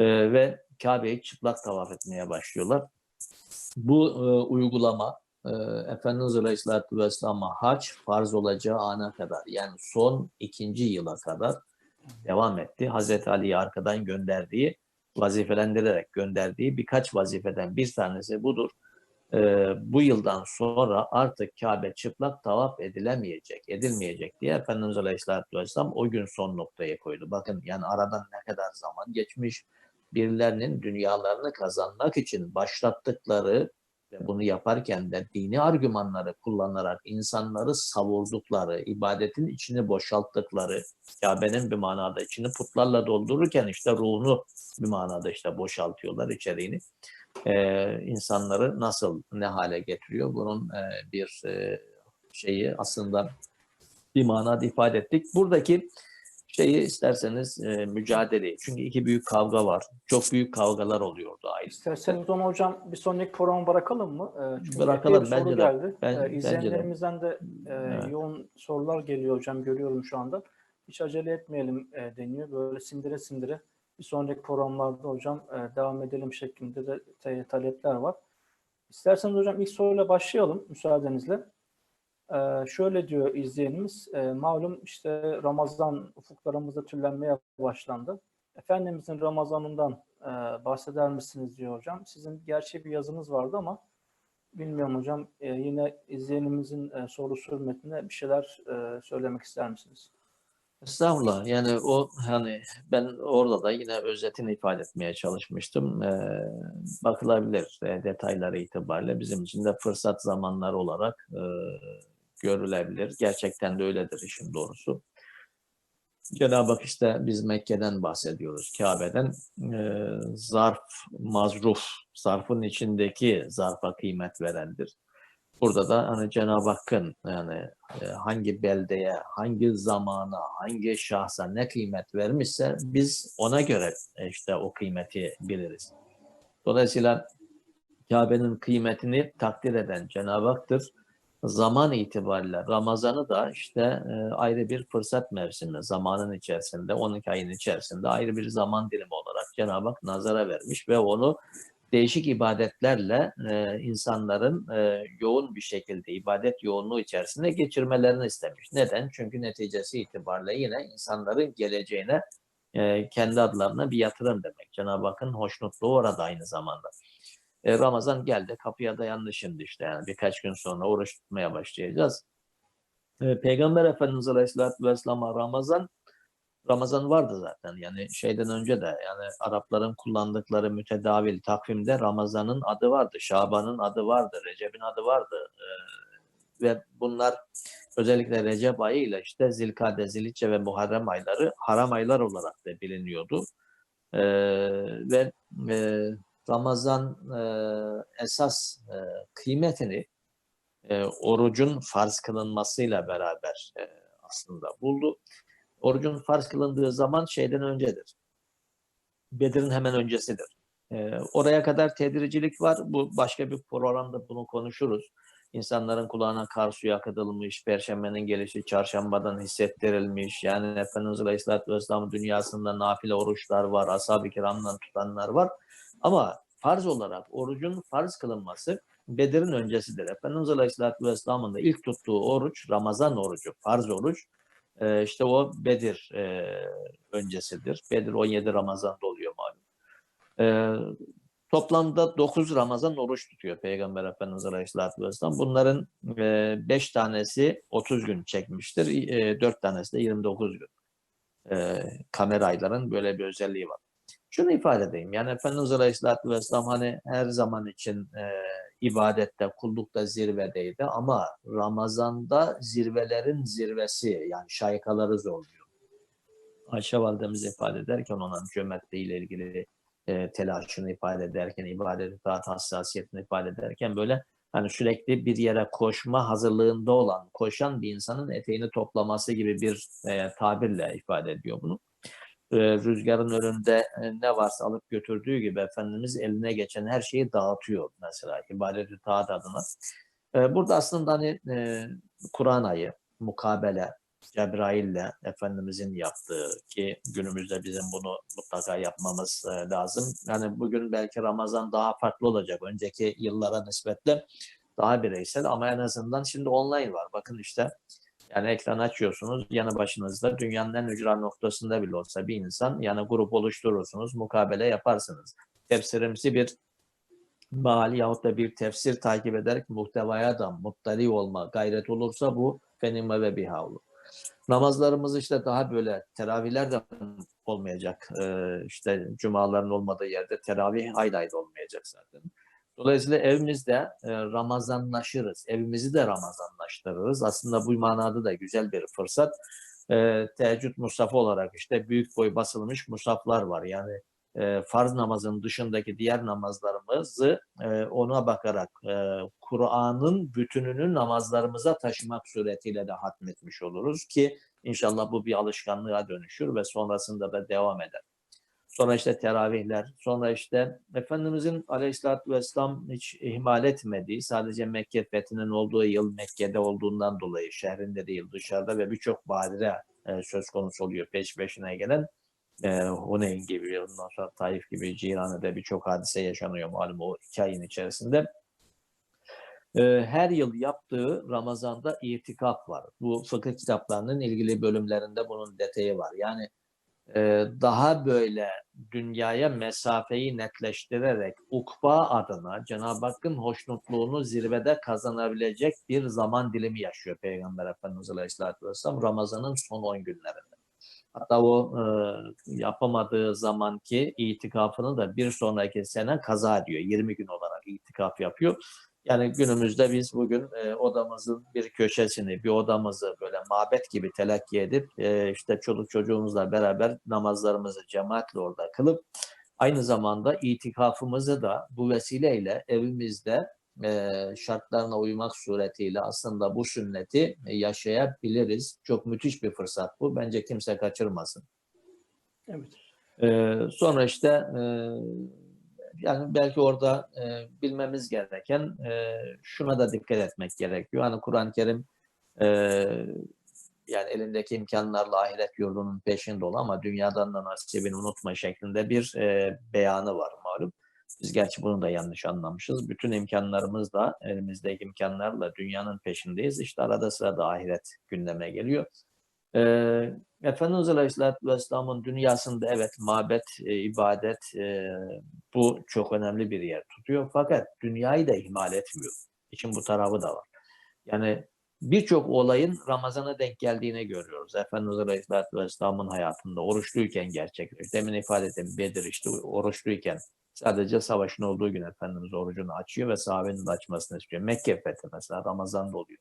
e, ve Kabe'yi çıplak tavaf etmeye başlıyorlar. Bu e, uygulama e, Efendimiz Aleyhisselatü Vesselam'a hac farz olacağı ana kadar yani son ikinci yıla kadar devam etti. Hazreti Ali'yi arkadan gönderdiği, vazifelendirerek gönderdiği birkaç vazifeden bir tanesi budur. Ee, bu yıldan sonra artık Kabe çıplak tavaf edilemeyecek, edilmeyecek diye Efendimiz Aleyhisselatü Vesselam o gün son noktaya koydu. Bakın yani aradan ne kadar zaman geçmiş, birilerinin dünyalarını kazanmak için başlattıkları ve bunu yaparken de dini argümanları kullanarak insanları savurdukları, ibadetin içini boşalttıkları, Kabe'nin bir manada içini putlarla doldururken işte ruhunu bir manada işte boşaltıyorlar içeriğini. Ee, insanları nasıl ne hale getiriyor? Bunun e, bir e, şeyi aslında bir manada ifade ettik. Buradaki şeyi isterseniz e, mücadeleyi. Çünkü iki büyük kavga var. Çok büyük kavgalar oluyordu aile. İsterseniz onu hocam bir sonraki programa bırakalım mı? Ee, Çünkü Bırakalım, bir bence de. geldi. Ben- de. İzleyenlerimizden de e, Evet. yoğun sorular geliyor hocam görüyorum şu anda. Hiç acele etmeyelim e, deniyor. Böyle sindire sindire bir sonraki programlarda hocam e, devam edelim şeklinde de talepler var. İsterseniz hocam ilk soruyla başlayalım müsaadenizle. Ee, şöyle diyor izleyenimiz, e, malum işte Ramazan ufuklarımızda türlenmeye başlandı. Efendimizin Ramazan'ından e, bahseder misiniz diyor hocam. Sizin gerçi bir yazınız vardı ama bilmiyorum hocam e, yine izleyenimizin e, sorusu hürmetine bir şeyler e, söylemek ister misiniz? Estağfurullah. Yani o hani ben orada da yine özetini ifade etmeye çalışmıştım. Ee, bakılabilir e, detayları itibariyle bizim için de fırsat zamanları olarak e, görülebilir. Gerçekten de öyledir işin doğrusu. Cenab-ı Hak işte biz Mekke'den bahsediyoruz, Kabe'den. Ee, zarf, mazruf, zarfın içindeki zarfa kıymet verendir. Burada da hani Cenab-ı Hakk'ın yani e, hangi beldeye, hangi zamana, hangi şahsa ne kıymet vermişse biz ona göre e, işte o kıymeti biliriz. Dolayısıyla Kabe'nin kıymetini takdir eden Cenab-ı Hak'tır. Zaman itibariyle Ramazan'ı da işte e, ayrı bir fırsat mevsimi, zamanın içerisinde, 12 ayın içerisinde ayrı bir zaman dilimi olarak Cenab-ı Hak nazara vermiş ve onu değişik ibadetlerle e, insanların e, yoğun bir şekilde ibadet yoğunluğu içerisinde geçirmelerini istemiş. Neden? Çünkü neticesi itibariyle yine insanların geleceğine kendi adlarına bir yatırım demek. Cenab-ı Hakk'ın hoşnutluğu orada aynı zamanda. E, Ramazan geldi, kapıya dayandı şimdi işte yani birkaç gün sonra oruç tutmaya başlayacağız. E, Peygamber Efendimiz Aleyhisselatü Vesselam'a Ramazan Ramazan vardı zaten yani şeyden önce de yani Arapların kullandıkları mütedavil takvimde Ramazan'ın adı vardı, Şaban'ın adı vardı, Recep'in adı vardı Ee, ve bunlar özellikle Recep ayı ile işte Zilkade, Zilhicce ve Muharrem ayları haram aylar olarak da biliniyordu. Ee, ve e, Ramazan e, esas e, kıymetini e, orucun farz kılınmasıyla beraber e, aslında buldu orucun farz kılındığı zaman şeyden öncedir. Bedir'in hemen öncesidir. Ee, oraya kadar tedricilik var. Bu başka bir programda bunu konuşuruz. İnsanların kulağına kar suyu akıtılmış, perşembenin gelişi çarşambadan hissettirilmiş. Yani Efendimiz Aleyhisselatü Vesselam'ın dünyasında nafile oruçlar var, ashab-ı kiramdan tutanlar var. Ama farz olarak orucun farz kılınması Bedir'in öncesidir. Efendimiz Aleyhisselatü Vesselam'ın da ilk tuttuğu oruç Ramazan orucu, farz oruç. Ee, işte o Bedir e, öncesidir. Bedir 17 Ramazan'da oluyor malum. Ee, toplamda 9 Ramazan oruç tutuyor Peygamber Efendimiz Aleyhisselatü Vesselam. Bunların 5 tanesi 30 gün çekmiştir. E, 4 tanesi de 29 gün. E, kamer ayların böyle bir özelliği var. Şunu ifade edeyim. Yani Efendimiz Aleyhisselatü Vesselam hani her zaman için e, ibadette, kullukta zirvedeydi ama Ramazan'da zirvelerin zirvesi yani şaykaları zorluyor. Ayşe validemiz ifade ederken onun cömertliğiyle ilgili e, telaşını ifade ederken, ibadet taat hassasiyetini ifade ederken böyle hani sürekli bir yere koşma hazırlığında olan, koşan bir insanın eteğini toplaması gibi bir e, tabirle ifade ediyor bunu e, rüzgarın önünde e, ne varsa alıp götürdüğü gibi Efendimiz eline geçen her şeyi dağıtıyor mesela ibadet-i taat adına. E, burada aslında hani e, Kur'an ayı, mukabele, Cebrail'le Efendimizin yaptığı ki günümüzde bizim bunu mutlaka yapmamız e, lazım. Yani bugün belki Ramazan daha farklı olacak. Önceki yıllara nispetle daha bireysel ama en azından şimdi online var. Bakın işte yani ekran açıyorsunuz yanı başınızda dünyanın en ücra noktasında bile olsa bir insan yani grup oluşturursunuz, mukabele yaparsınız. Tefsirimsi bir maal yahut da bir tefsir takip ederek muhtevaya da muttali olma gayret olursa bu fenime ve bihavlu. Namazlarımız işte daha böyle teravihler de olmayacak. Ee, işte cumaların olmadığı yerde teravih ayda ayda olmayacak zaten. Dolayısıyla evimizde e, Ramazanlaşırız. Evimizi de Ramazanlaştırırız. Aslında bu manada da güzel bir fırsat. E, teheccüd musafı olarak işte büyük boy basılmış musaflar var. Yani e, farz namazın dışındaki diğer namazlarımızı e, ona bakarak e, Kur'an'ın bütününü namazlarımıza taşımak suretiyle de hatmetmiş oluruz ki inşallah bu bir alışkanlığa dönüşür ve sonrasında da devam eder. Sonra işte teravihler, sonra işte Efendimizin aleyhissalatü vesselam hiç ihmal etmediği, sadece Mekke fethinin olduğu yıl Mekke'de olduğundan dolayı şehrinde değil dışarıda ve birçok badire e, söz konusu oluyor peş peşine gelen e, Huneyn gibi, ondan sonra Taif gibi Cirane'de birçok hadise yaşanıyor malum o iki ayın içerisinde. E, her yıl yaptığı Ramazan'da itikaf var. Bu fıkıh kitaplarının ilgili bölümlerinde bunun detayı var. Yani daha böyle dünyaya mesafeyi netleştirerek ukba adına Cenab-ı Hakk'ın hoşnutluğunu zirvede kazanabilecek bir zaman dilimi yaşıyor Peygamber Efendimiz Aleyhisselatü Vesselam Ramazan'ın son 10 günlerinde. Hatta o e, yapamadığı zamanki itikafını da bir sonraki sene kaza ediyor. 20 gün olarak itikaf yapıyor. Yani günümüzde biz bugün e, odamızın bir köşesini, bir odamızı böyle mabet gibi telakki edip e, işte çoluk çocuğumuzla beraber namazlarımızı cemaatle orada kılıp aynı zamanda itikafımızı da bu vesileyle evimizde e, şartlarına uymak suretiyle aslında bu sünneti yaşayabiliriz. Çok müthiş bir fırsat bu. Bence kimse kaçırmasın. Evet. Ee, sonra işte e, yani belki orada e, bilmemiz gereken e, şuna da dikkat etmek gerekiyor. Hani Kur'an-ı Kerim e, yani elindeki imkanlarla ahiret yurdunun peşinde ol ama dünyadan da nasibini unutma şeklinde bir e, beyanı var malum. Biz gerçi bunu da yanlış anlamışız. Bütün imkanlarımızla, elimizdeki imkanlarla dünyanın peşindeyiz. İşte arada sırada ahiret gündeme geliyor. Ee, Efendimiz Aleyhisselatü Vesselam'ın dünyasında evet mabet, e, ibadet e, bu çok önemli bir yer tutuyor. Fakat dünyayı da ihmal etmiyor. İçin bu tarafı da var. Yani birçok olayın Ramazan'a denk geldiğini görüyoruz. Efendimiz Aleyhisselatü Vesselam'ın hayatında oruçluyken gerçekleşiyor. Demin ifade ettim Bedir işte oruçluyken sadece savaşın olduğu gün Efendimiz orucunu açıyor ve sahabenin açmasını istiyor. Mekke fethi mesela Ramazan'da oluyor.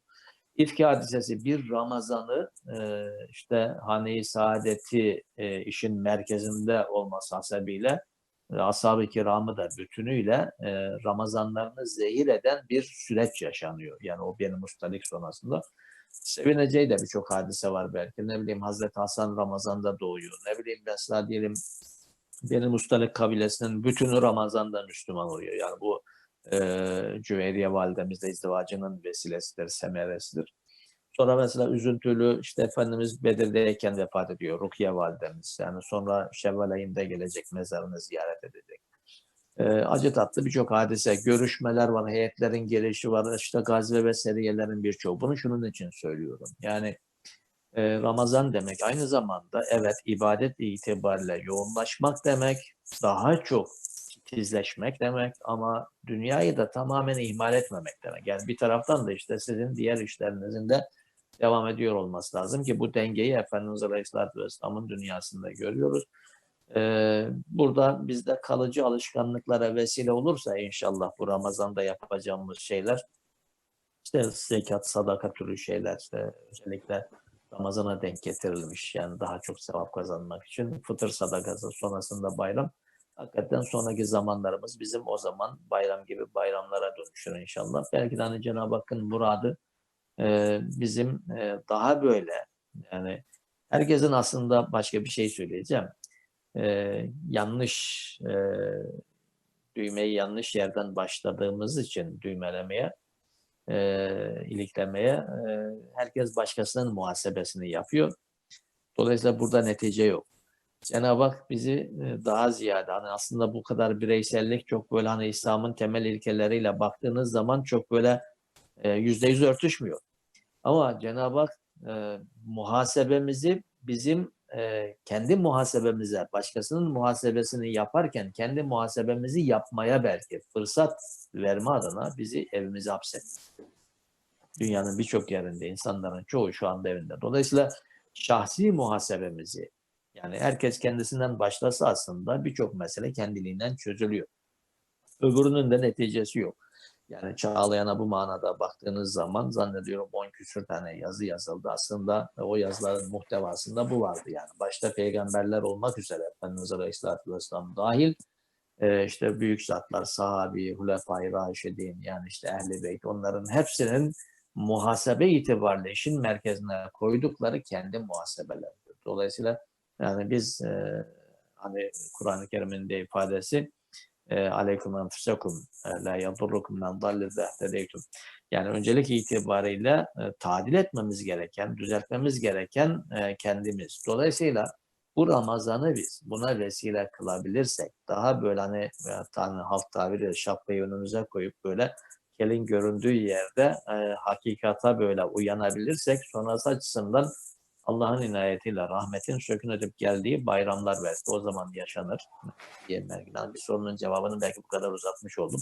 İfki hadisesi bir Ramazan'ı e, işte hane-i saadeti e, işin merkezinde olması hasebiyle e, ashab-ı kiramı da bütünüyle e, Ramazanlarını zehir eden bir süreç yaşanıyor. Yani o benim ustalık sonrasında. Sevineceği de birçok hadise var belki. Ne bileyim Hazreti Hasan Ramazan'da doğuyor. Ne bileyim mesela diyelim benim ustalık kabilesinin bütünü Ramazan'da Müslüman oluyor. Yani bu e, Cüveyriye validemiz de izdivacının vesilesidir, semeresidir. Sonra mesela üzüntülü işte Efendimiz Bedir'deyken vefat ediyor. Rukiye validemiz. Yani sonra Şevval ayında gelecek mezarını ziyaret edecek. E, acı tatlı birçok hadise, görüşmeler var, heyetlerin gelişi var, işte gazve ve seriyelerin birçoğu. Bunu şunun için söylüyorum. Yani e, Ramazan demek aynı zamanda evet ibadet itibariyle yoğunlaşmak demek, daha çok titizleşmek demek ama dünyayı da tamamen ihmal etmemek demek. Yani bir taraftan da işte sizin diğer işlerinizin de devam ediyor olması lazım ki bu dengeyi Efendimiz Aleyhisselatü Vesselam'ın dünyasında görüyoruz. Ee, burada bizde kalıcı alışkanlıklara vesile olursa inşallah bu Ramazan'da yapacağımız şeyler işte zekat, sadaka türü şeyler işte özellikle Ramazan'a denk getirilmiş. Yani daha çok sevap kazanmak için fıtır sadakası sonrasında bayram hakikaten sonraki zamanlarımız bizim o zaman bayram gibi bayramlara dönüşür inşallah. Belki de hani Cenab-ı Hakk'ın muradı e, bizim e, daha böyle yani herkesin aslında başka bir şey söyleyeceğim. E, yanlış e, düğmeyi yanlış yerden başladığımız için düğmelemeye e, iliklemeye. E, herkes başkasının muhasebesini yapıyor. Dolayısıyla burada netice yok. Cenab-ı Hak bizi e, daha ziyade hani aslında bu kadar bireysellik çok böyle hani İslam'ın temel ilkeleriyle baktığınız zaman çok böyle e, yüzde yüz örtüşmüyor. Ama Cenab-ı Hak e, muhasebemizi bizim e, kendi muhasebemize, başkasının muhasebesini yaparken kendi muhasebemizi yapmaya belki fırsat verme adına bizi evimize hapsetti. Dünyanın birçok yerinde insanların çoğu şu anda evinde. Dolayısıyla şahsi muhasebemizi yani herkes kendisinden başlasa aslında birçok mesele kendiliğinden çözülüyor. Öbürünün de neticesi yok. Yani Çağlayan'a bu manada baktığınız zaman zannediyorum 10 küsür tane yazı yazıldı. Aslında o yazıların muhtevasında bu vardı yani. Başta peygamberler olmak üzere Efendimiz Aleyhisselatü Vesselam dahil e, işte büyük zatlar, sahabi, hulefai raşidin yani işte ehli beyt onların hepsinin muhasebe itibariyle işin merkezine koydukları kendi muhasebeleridir. Dolayısıyla yani biz e, hani Kur'an-ı Kerim'in de ifadesi e, aleyküm enfusekum e, la yadurrukum men dalle zehtedeytum. Yani öncelik itibariyle e, tadil etmemiz gereken, düzeltmemiz gereken e, kendimiz. Dolayısıyla bu Ramazan'ı biz buna vesile kılabilirsek, daha böyle hani e, tane halk tabiriyle şapkayı önümüze koyup böyle kelin göründüğü yerde e, hakikata böyle uyanabilirsek sonrası açısından Allah'ın inayetiyle rahmetin sökün edip geldiği bayramlar belki o zaman yaşanır diye. Yani bir sorunun cevabını belki bu kadar uzatmış oldum.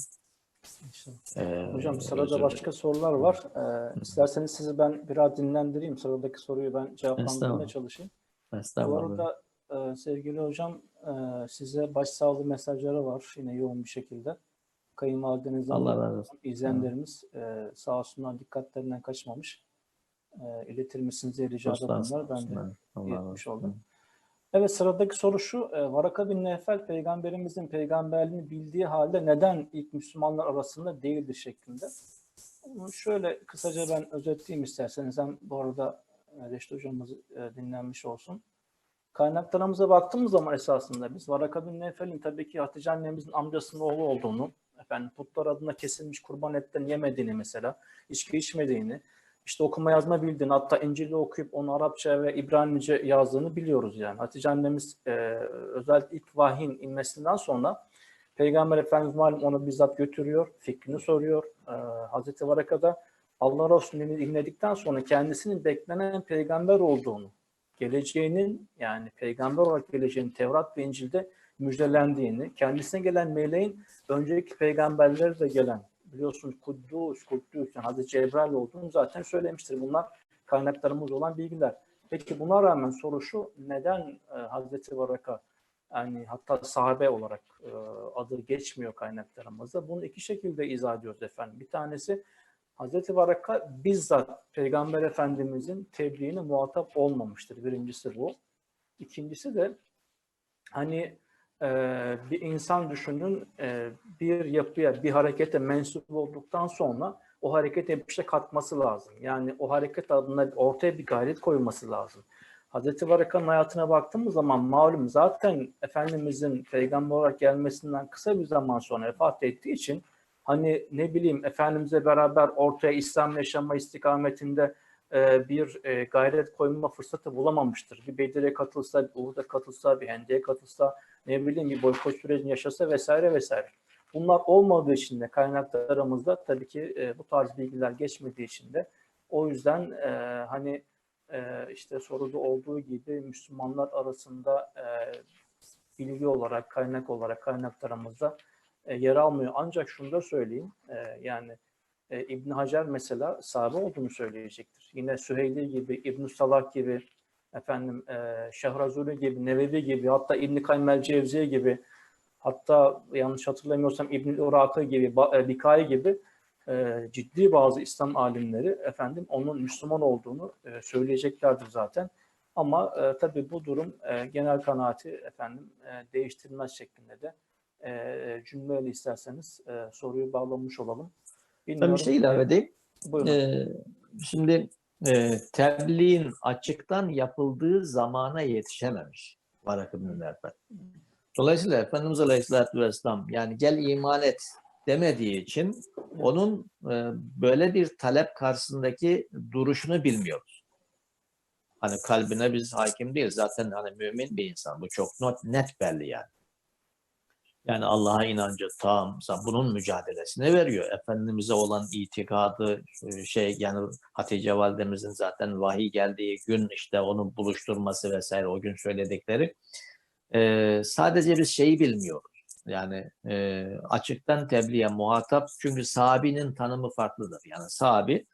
Ee, Hocam sırada başka sorular var. Ee, isterseniz sizi ben biraz dinlendireyim. Sıradaki soruyu ben cevaplandırmaya Estağfurullah. çalışayım. Bu arada e, sevgili hocam e, size başsağlığı mesajları var yine yoğun bir şekilde. Kayınvalidenizden Allah de razı olsun. izleyenlerimiz e, sağ olsunlar dikkatlerinden kaçmamış. E, iletir misiniz diye ricada bulundular. Ben de olsun. oldum. Evet sıradaki soru şu. e, Varaka bin Nefel peygamberimizin peygamberliğini bildiği halde neden ilk Müslümanlar arasında değildi şeklinde. Bunu şöyle kısaca ben özetleyeyim isterseniz. Hem bu arada e, Reşit hocamız e, dinlenmiş olsun. Kaynaklarımıza baktığımız zaman esasında biz Varaka bin Nefel'in tabii ki Hatice annemizin amcasının oğlu olduğunu, efendim putlar adına kesilmiş kurban etten yemediğini mesela, içki içmediğini, işte okuma yazma bildiğini, hatta İncil'i okuyup onu Arapça ve İbranice yazdığını biliyoruz yani. Hatice annemiz e, özellikle ilk vahyin inmesinden sonra Peygamber Efendimiz malum onu bizzat götürüyor, fikrini soruyor. E, Hazreti Varaka'da Allah Resulü'nü dinledikten sonra kendisinin beklenen peygamber olduğunu, geleceğinin yani peygamber olarak geleceğinin Tevrat ve İncil'de müjdelendiğini, kendisine gelen meleğin önceki peygamberlere de gelen biliyorsunuz Kuddus, Kuddus yani Hazreti Cebrail olduğunu zaten söylemiştir. Bunlar kaynaklarımız olan bilgiler. Peki buna rağmen soru şu, neden e, Hazreti Varaka yani hatta sahabe olarak e, adı geçmiyor kaynaklarımızda? Bunu iki şekilde izah ediyoruz efendim. Bir tanesi Hazreti Varaka bizzat Peygamber Efendimizin tebliğine muhatap olmamıştır. Birincisi bu. İkincisi de hani e, bir insan düşünün e, bir yapıya, bir harekete mensup olduktan sonra o harekete bir şey katması lazım. Yani o hareket adına ortaya bir gayret koyması lazım. Hazreti Varaka'nın hayatına baktığımız zaman malum zaten Efendimizin peygamber olarak gelmesinden kısa bir zaman sonra vefat ettiği için hani ne bileyim Efendimizle beraber ortaya İslam yaşama istikametinde e, bir e, gayret koyma fırsatı bulamamıştır. Bir Bedir'e katılsa, bir Uhud'a katılsa, bir Hende'ye katılsa, ne bileyim bir boykot sürecini yaşasa vesaire vesaire. Bunlar olmadığı için de kaynaklarımızda tabii ki e, bu tarz bilgiler geçmediği için de o yüzden e, hani e, işte soruda olduğu gibi Müslümanlar arasında e, bilgi olarak, kaynak olarak kaynaklarımızda e, yer almıyor. Ancak şunu da söyleyeyim, e, yani e, İbn Hacer mesela sahabe olduğunu söyleyecektir. Yine Süheyli gibi, İbn Salah gibi, efendim e, Şehrazuri gibi, Nevevi gibi, hatta İbn Kaymel Cevziye gibi, hatta yanlış hatırlamıyorsam İbn Irakı gibi, e, gibi e, ciddi bazı İslam alimleri efendim onun Müslüman olduğunu e, söyleyeceklerdir zaten. Ama e, tabii bu durum e, genel kanaati efendim e, değiştirmez şeklinde de e, cümleyle isterseniz e, soruyu bağlamış olalım. Ben Bilmiyorum. bir şey ilave edeyim. Buyurun. Ee, şimdi e, tebliğin açıktan yapıldığı zamana yetişememiş Varak ibn Nerfel. Dolayısıyla Efendimiz Aleyhisselatü Vesselam yani gel iman et demediği için onun e, böyle bir talep karşısındaki duruşunu bilmiyoruz. Hani kalbine biz hakim değil. Zaten hani mümin bir insan. Bu çok net, net belli yani. Yani Allah'a inancı tam. Bunun mücadelesini veriyor. Efendimiz'e olan itikadı e, şey yani Hatice validemizin zaten vahiy geldiği gün işte onu buluşturması vesaire o gün söyledikleri. Ee, sadece biz şeyi bilmiyoruz. Yani e, açıktan tebliğe muhatap çünkü sahabinin tanımı farklıdır. Yani sahabi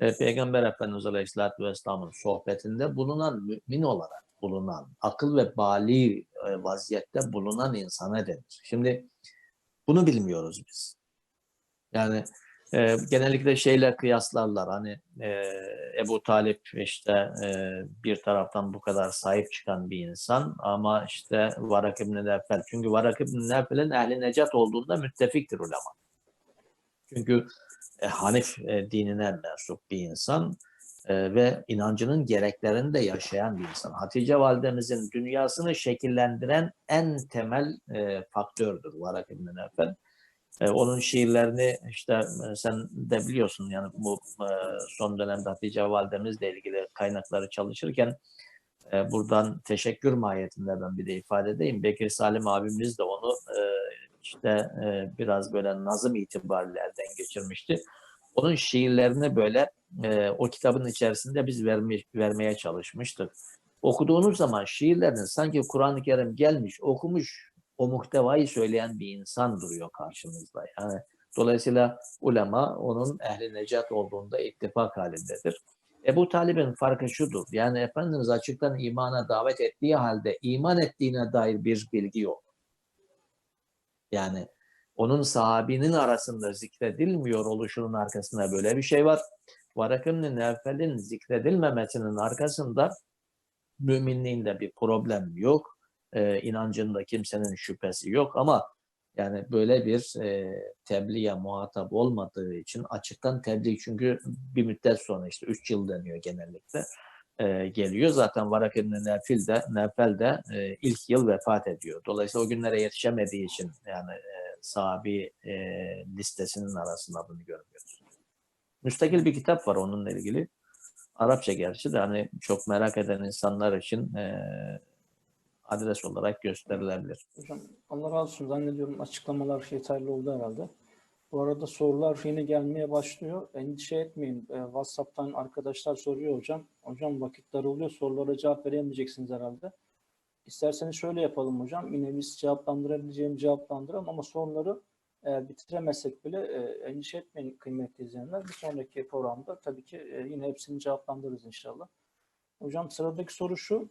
e, Peygamber Efendimiz Aleyhisselatü Vesselam'ın sohbetinde bulunan mümin olarak bulunan, akıl ve bali vaziyette bulunan insana denir. Şimdi bunu bilmiyoruz biz. Yani e, genellikle şeyle kıyaslarlar hani e, Ebu Talip işte e, bir taraftan bu kadar sahip çıkan bir insan ama işte Varak İbni Nefel. Çünkü Varak İbni Nefel'in ehli necat olduğunda müttefiktir ulema. Çünkü e, Hanif e, dinine mensup bir insan e, ve inancının gereklerini de yaşayan bir insan. Hatice validemizin dünyasını şekillendiren en temel e, faktördür Varak İbni Nefel. E, onun şiirlerini işte e, sen de biliyorsun yani bu e, son dönemde Hatice validemizle ilgili kaynakları çalışırken e, buradan teşekkür mahiyetinde ben bir de ifade edeyim. Bekir Salim abimiz de onu e, işte e, biraz böyle nazım itibariyle geçirmişti. Onun şiirlerini böyle e, o kitabın içerisinde biz vermiş, vermeye çalışmıştık. Okuduğunuz zaman şiirlerini sanki Kur'an-ı Kerim gelmiş, okumuş, o muhtevayı söyleyen bir insan duruyor karşımızda. Yani dolayısıyla ulema onun ehli necat olduğunda ittifak halindedir. Ebu Talib'in farkı şudur. Yani Efendimiz açıktan imana davet ettiği halde iman ettiğine dair bir bilgi yok. Yani onun sahabinin arasında zikredilmiyor oluşunun arkasında böyle bir şey var. Varak İbni Nevfel'in zikredilmemesinin arkasında müminliğinde bir problem yok. E, inancında kimsenin şüphesi yok ama yani böyle bir e, tebliğe muhatap olmadığı için açıktan tebliğ çünkü bir müddet sonra işte 3 yıl deniyor genellikle e, geliyor. Zaten Varak İbni Nefil de, Nefel de e, ilk yıl vefat ediyor. Dolayısıyla o günlere yetişemediği için yani e, sahabi e, listesinin arasında bunu görmüyoruz. Müstakil bir kitap var onunla ilgili. Arapça gerçi de hani çok merak eden insanlar için e, adres olarak gösterilebilir. Hocam Allah razı olsun zannediyorum açıklamalar yeterli oldu herhalde. Bu arada sorular yine gelmeye başlıyor. Endişe etmeyin. Ee, WhatsApp'tan arkadaşlar soruyor hocam. Hocam vakit daralıyor. Sorulara cevap veremeyeceksiniz herhalde. İsterseniz şöyle yapalım hocam. Yine biz cevaplandırabileceğim cevaplandıralım ama soruları eğer bitiremezsek bile e, endişe etmeyin kıymetli izleyenler. Bir sonraki programda tabii ki e, yine hepsini cevaplandırırız inşallah. Hocam sıradaki soru şu.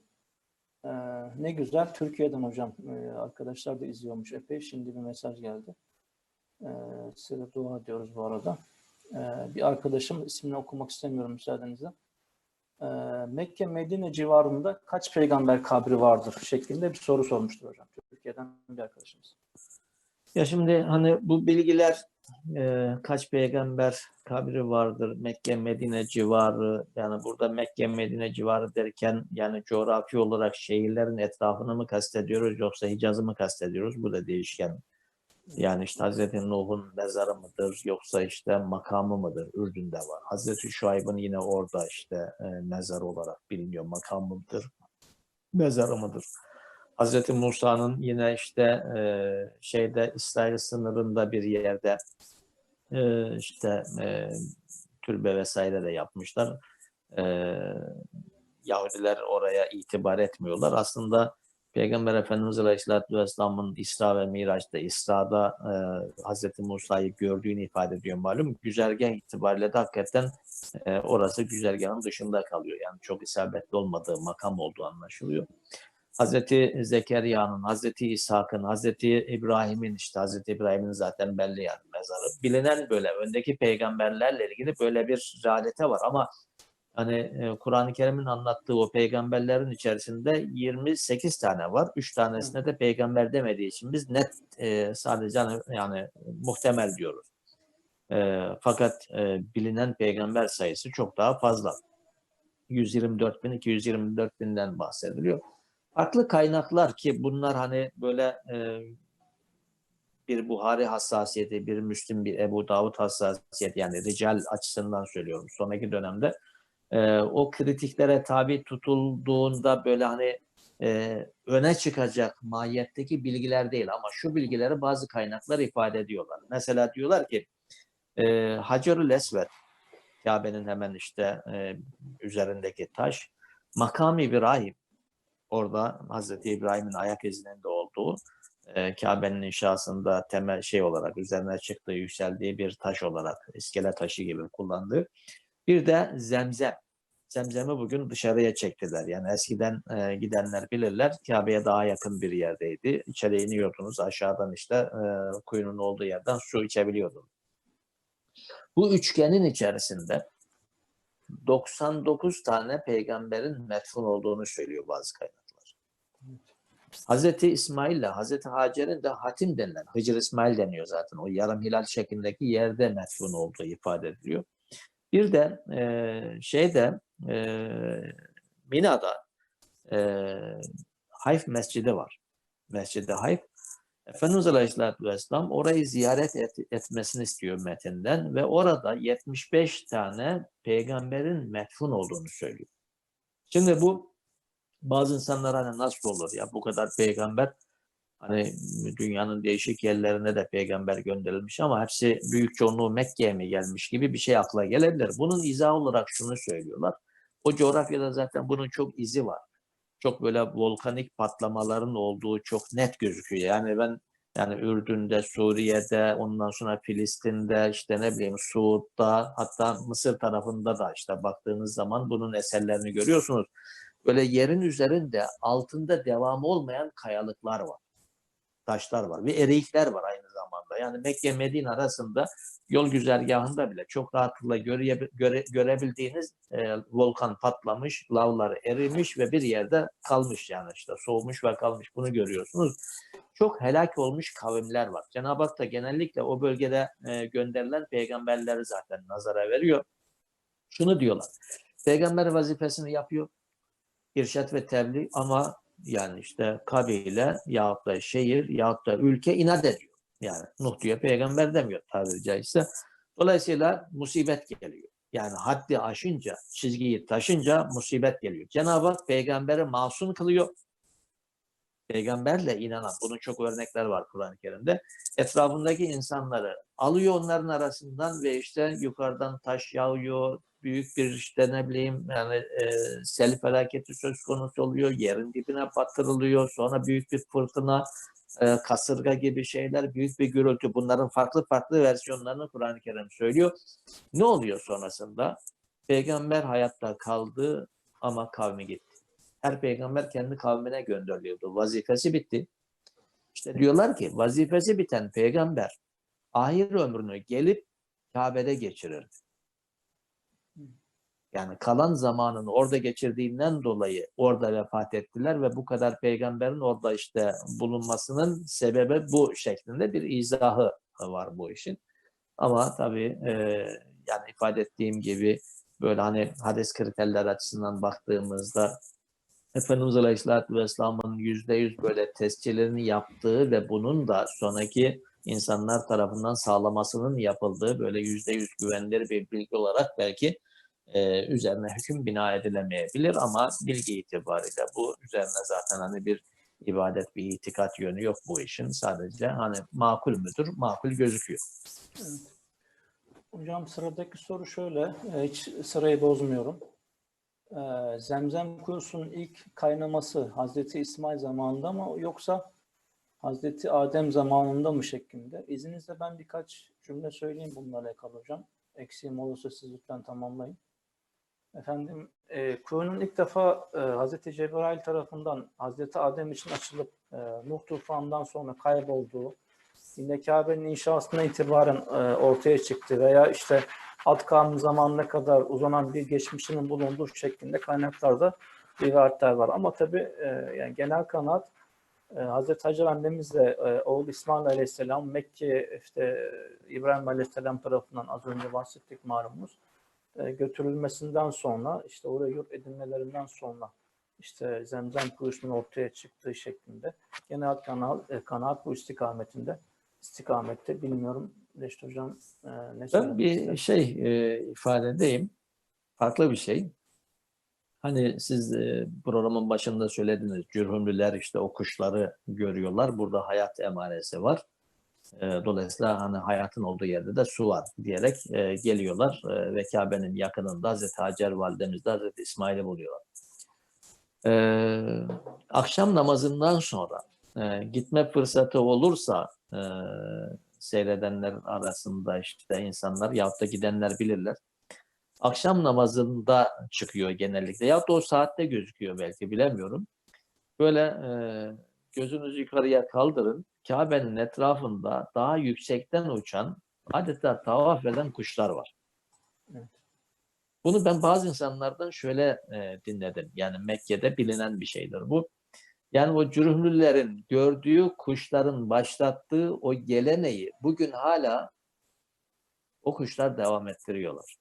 Ee, ne güzel Türkiye'den hocam ee, arkadaşlar da izliyormuş epey. Şimdi bir mesaj geldi. Ee, size dua ediyoruz bu arada. Ee, bir arkadaşım ismini okumak istemiyorum müsaadenizle. Ee, Mekke Medine civarında kaç peygamber kabri vardır şeklinde bir soru sormuştur hocam. Türkiye'den bir arkadaşımız. Ya şimdi hani bu bilgiler e, kaç peygamber kabri vardır Mekke Medine civarı yani burada Mekke Medine civarı derken yani coğrafi olarak şehirlerin etrafını mı kastediyoruz yoksa Hicaz'ı mı kastediyoruz bu da değişken. Yani işte Hazreti Nuh'un mezarı mıdır yoksa işte makamı mıdır Ürdün'de var. Hazreti Şuayb'ın yine orada işte e, mezarı olarak biliniyor makamı mıdır mezarı mıdır. Hazreti Musa'nın yine işte e, şeyde İsrail sınırında bir yerde e, işte e, türbe vesaire de yapmışlar. E, Yahudiler oraya itibar etmiyorlar. Aslında Peygamber Efendimiz Aleyhisselatü Vesselam'ın İsra ve Miraç'ta İsra'da e, Hazreti Musa'yı gördüğünü ifade ediyor malum. Güzergah itibariyle de hakikaten e, orası güzergahın dışında kalıyor. Yani çok isabetli olmadığı makam olduğu anlaşılıyor. Hazreti Zekeriya'nın, Hazreti İshak'ın, Hazreti İbrahim'in işte Hazreti İbrahim'in zaten belli yani mezarı. Bilinen böyle öndeki peygamberlerle ilgili böyle bir realite var ama hani e, Kur'an-ı Kerim'in anlattığı o peygamberlerin içerisinde 28 tane var. 3 tanesine de peygamber demediği için biz net e, sadece hani, yani muhtemel diyoruz. E, fakat bilinen peygamber sayısı çok daha fazla. 124 bin, 224 binden bahsediliyor farklı kaynaklar ki bunlar hani böyle e, bir Buhari hassasiyeti, bir Müslim, bir Ebu Davud hassasiyeti yani rical açısından söylüyorum sonraki dönemde e, o kritiklere tabi tutulduğunda böyle hani e, öne çıkacak mahiyetteki bilgiler değil ama şu bilgileri bazı kaynaklar ifade ediyorlar. Mesela diyorlar ki e, Hacerül Esved Kabe'nin hemen işte e, üzerindeki taş makam İbrahim orada Hazreti İbrahim'in ayak izinin de olduğu e, Kabe'nin inşasında temel şey olarak üzerine çıktığı, yükseldiği bir taş olarak iskele taşı gibi kullandığı. Bir de zemzem. Zemzem'i bugün dışarıya çektiler. Yani eskiden e, gidenler bilirler Kabe'ye daha yakın bir yerdeydi. İçeri iniyordunuz aşağıdan işte e, kuyunun olduğu yerden su içebiliyordunuz. Bu üçgenin içerisinde 99 tane peygamberin metfun olduğunu söylüyor bazı kaynaklar. Hazreti İsmail ile Hazreti Hacer'in de hatim denilen, Hıcır İsmail deniyor zaten. O yarım hilal şeklindeki yerde metfun olduğu ifade ediliyor. Bir de e, şeyde e, Mina'da e, Hayf Mescidi var. Mescid-i Hayf. Efendimiz Aleyhisselatü Vesselam orayı ziyaret et, etmesini istiyor metinden ve orada 75 tane peygamberin metfun olduğunu söylüyor. Şimdi bu bazı insanlar hani nasıl olur ya bu kadar peygamber hani dünyanın değişik yerlerine de peygamber gönderilmiş ama hepsi büyük çoğunluğu Mekke'ye mi gelmiş gibi bir şey akla gelebilir. Bunun izahı olarak şunu söylüyorlar. O coğrafyada zaten bunun çok izi var çok böyle volkanik patlamaların olduğu çok net gözüküyor. Yani ben yani Ürdün'de, Suriye'de, ondan sonra Filistin'de, işte ne bileyim Suud'da, hatta Mısır tarafında da işte baktığınız zaman bunun eserlerini görüyorsunuz. Böyle yerin üzerinde altında devam olmayan kayalıklar var. Taşlar var ve erikler var aynı zamanda. Yani Mekke Medine arasında yol güzergahında bile çok rahatlıkla göre, göre, görebildiğiniz e, volkan patlamış, lavları erimiş ve bir yerde kalmış yani işte soğumuş ve kalmış bunu görüyorsunuz. Çok helak olmuş kavimler var. Cenab-ı Hak da genellikle o bölgede e, gönderilen peygamberleri zaten nazara veriyor. Şunu diyorlar. Peygamber vazifesini yapıyor. İrşat ve tebliğ ama yani işte kabile yahut da şehir yahut da ülke inat ediyor. Yani Nuh diyor peygamber demiyor tabiri caizse. Dolayısıyla musibet geliyor. Yani haddi aşınca, çizgiyi taşınca musibet geliyor. Cenab-ı Hak peygamberi masum kılıyor. Peygamberle inanan, bunun çok örnekler var Kur'an-ı Kerim'de. Etrafındaki insanları alıyor onların arasından ve işte yukarıdan taş yağıyor, büyük bir işte ne bileyim yani e, sel felaketi söz konusu oluyor, yerin dibine batırılıyor, sonra büyük bir fırtına, e, kasırga gibi şeyler, büyük bir gürültü. Bunların farklı farklı versiyonlarını Kur'an-ı Kerim söylüyor. Ne oluyor sonrasında? Peygamber hayatta kaldı ama kavmi gitti. Her peygamber kendi kavmine gönderiliyordu. Vazifesi bitti. İşte diyorlar ki vazifesi biten peygamber ahir ömrünü gelip Kabe'de geçirirdi. Yani kalan zamanını orada geçirdiğinden dolayı orada vefat ettiler ve bu kadar peygamberin orada işte bulunmasının sebebi bu şeklinde bir izahı var bu işin. Ama tabii e, yani ifade ettiğim gibi böyle hani hadis kriterler açısından baktığımızda Efendimiz Aleyhisselatü Vesselam'ın yüzde yüz böyle testçilerini yaptığı ve bunun da sonraki insanlar tarafından sağlamasının yapıldığı böyle yüzde yüz güvenilir bir bilgi olarak belki e, üzerine hüküm bina edilemeyebilir ama bilgi itibariyle bu üzerine zaten hani bir ibadet, bir itikat yönü yok bu işin. Sadece hani makul müdür? Makul gözüküyor. Evet. Hocam sıradaki soru şöyle, e, hiç sırayı bozmuyorum. Ee, Zemzem kuyusunun ilk kaynaması Hazreti İsmail zamanında mı yoksa Hazreti Adem zamanında mı şeklinde? İzninizle ben birkaç cümle söyleyeyim bununla alakalı hocam. Eksiğim olursa siz lütfen tamamlayın. Efendim, e, kuyunun ilk defa e, Hazreti Cebrail tarafından Hazreti Adem için açılıp e, Nuh tufanından sonra kaybolduğu, yine Kabe'nin inşasına itibaren e, ortaya çıktı veya işte Ad kavmi zamanına kadar uzanan bir geçmişinin bulunduğu şeklinde kaynaklarda rivayetler var. Ama tabii e, yani genel kanaat e, Hazreti Hacer annemizle e, oğul İsmail Aleyhisselam Mekke işte İbrahim Aleyhisselam tarafından az önce bahsettik malumunuz e, götürülmesinden sonra işte oraya yurt edinmelerinden sonra işte Zemzem kuyusunun ortaya çıktığı şeklinde genel kanal, e, kanaat bu istikametinde. istikamette. Bilmiyorum Reşit Hocam e, ne Ben bir şey e, ifade edeyim. Farklı bir şey. Hani siz e, programın başında söylediniz. Cürhümlüler işte o kuşları görüyorlar. Burada hayat emaresi var. E, dolayısıyla hani hayatın olduğu yerde de su var diyerek e, geliyorlar e, ve Kabe'nin yakınında Hazreti Hacer validemizde Hazreti İsmail'i buluyorlar. E, akşam namazından sonra e, gitme fırsatı olursa e, seyredenler arasında işte insanlar yahut da gidenler bilirler. Akşam namazında çıkıyor genellikle. Yahut da o saatte gözüküyor belki bilemiyorum. Böyle e, gözünüzü yukarıya kaldırın. Kabe'nin etrafında daha yüksekten uçan adeta tavaf eden kuşlar var. Evet. Bunu ben bazı insanlardan şöyle e, dinledim. Yani Mekke'de bilinen bir şeydir bu. Yani o cürümlülerin gördüğü kuşların başlattığı o geleneği bugün hala o kuşlar devam ettiriyorlar.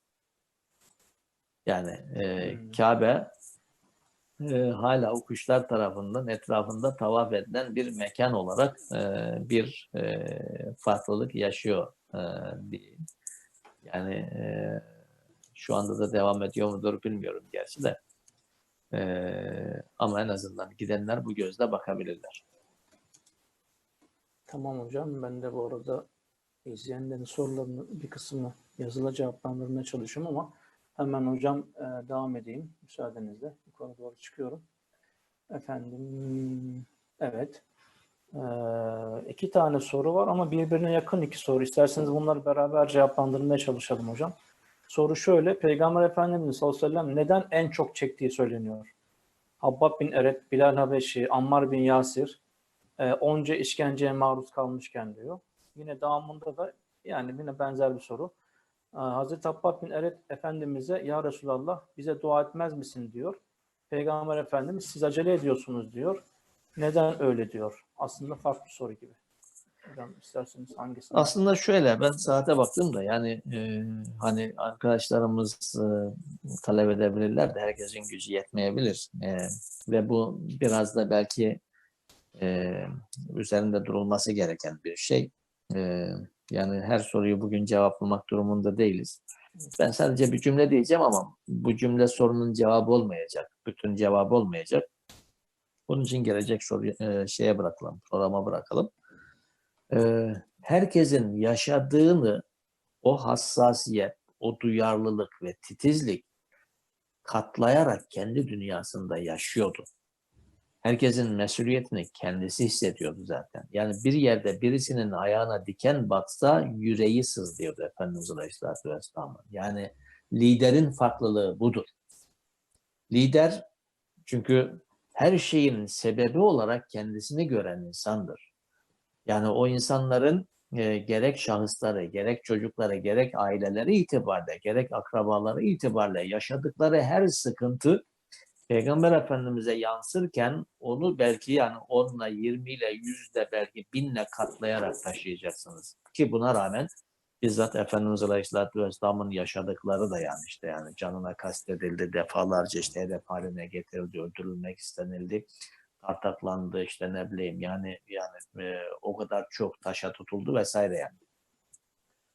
Yani e, Hmm. Kabe e, hala o kuşlar tarafından etrafında tavaf edilen bir mekan olarak e, bir e, farklılık yaşıyor e, diyeyim. Yani e, şu anda da devam ediyor mudur bilmiyorum gerçi de. E, ama en azından gidenler bu gözle bakabilirler. Tamam hocam. Ben de bu arada izleyenlerin sorularını bir kısmını yazılı cevaplandırmaya çalışıyorum ama hemen hocam e, devam edeyim müsaadenizle. Yukarı doğru çıkıyorum. Efendim evet. E, iki tane soru var ama birbirine yakın iki soru. İsterseniz bunları beraber cevaplandırmaya çalışalım hocam. Soru şöyle. Peygamber Efendimiz sallallahu aleyhi ve sellem neden en çok çektiği söyleniyor? Habbab bin Eret, Bilal Habeşi, Ammar bin Yasir, e, onca işkenceye maruz kalmışken diyor. Yine devamında da yani yine benzer bir soru. E, Hazreti Abbas bin Eret Efendimiz'e Ya Resulallah bize dua etmez misin diyor. Peygamber Efendimiz siz acele ediyorsunuz diyor. Neden öyle diyor? Aslında farklı soru gibi. Hocam isterseniz hangisini? Aslında şöyle ben saate baktım da yani e, hani arkadaşlarımız e, talep edebilirler de herkesin gücü yetmeyebilir. E, ve bu biraz da belki e, üzerinde durulması gereken bir şey. E, yani her soruyu bugün cevaplamak durumunda değiliz. Ben sadece bir cümle diyeceğim ama bu cümle sorunun cevabı olmayacak. Bütün cevabı olmayacak. Bunun için gelecek soru e, şeye bırakalım, programa bırakalım. E, herkesin yaşadığını o hassasiyet, o duyarlılık ve titizlik katlayarak kendi dünyasında yaşıyordu. Herkesin mesuliyetini kendisi hissediyordu zaten. Yani bir yerde birisinin ayağına diken batsa yüreği sızlıyordu Efendimiz Aleyhisselatü Vesselam'ın. Yani liderin farklılığı budur. Lider çünkü her şeyin sebebi olarak kendisini gören insandır. Yani o insanların e, gerek şahısları, gerek çocukları, gerek aileleri itibariyle, gerek akrabaları itibariyle yaşadıkları her sıkıntı Peygamber Efendimiz'e yansırken onu belki yani 10'la 20 ile 100 de belki binle katlayarak taşıyacaksınız. Ki buna rağmen bizzat Efendimiz Aleyhisselatü Vesselam'ın yaşadıkları da yani işte yani canına kastedildi, defalarca işte hedef haline getirildi, öldürülmek istenildi, tartaklandı işte ne bileyim yani yani e, o kadar çok taşa tutuldu vesaire yani.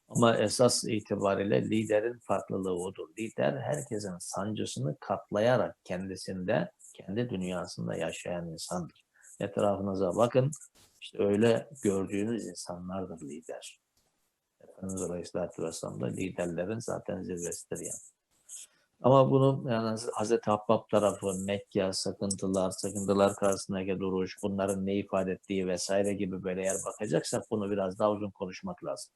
Ama esas itibariyle liderin farklılığı odur. Lider herkesin sancısını katlayarak kendisinde, kendi dünyasında yaşayan insandır. Etrafınıza bakın, işte öyle gördüğünüz insanlardır lider. Efendimiz Aleyhisselatü Vesselam da liderlerin zaten zirvesidir yani. Ama bunu yani Hazreti Habbab tarafı, Mekke, sakıntılar, sakıntılar karşısındaki duruş, bunların ne ifade ettiği vesaire gibi böyle eğer bakacaksak bunu biraz daha uzun konuşmak lazım.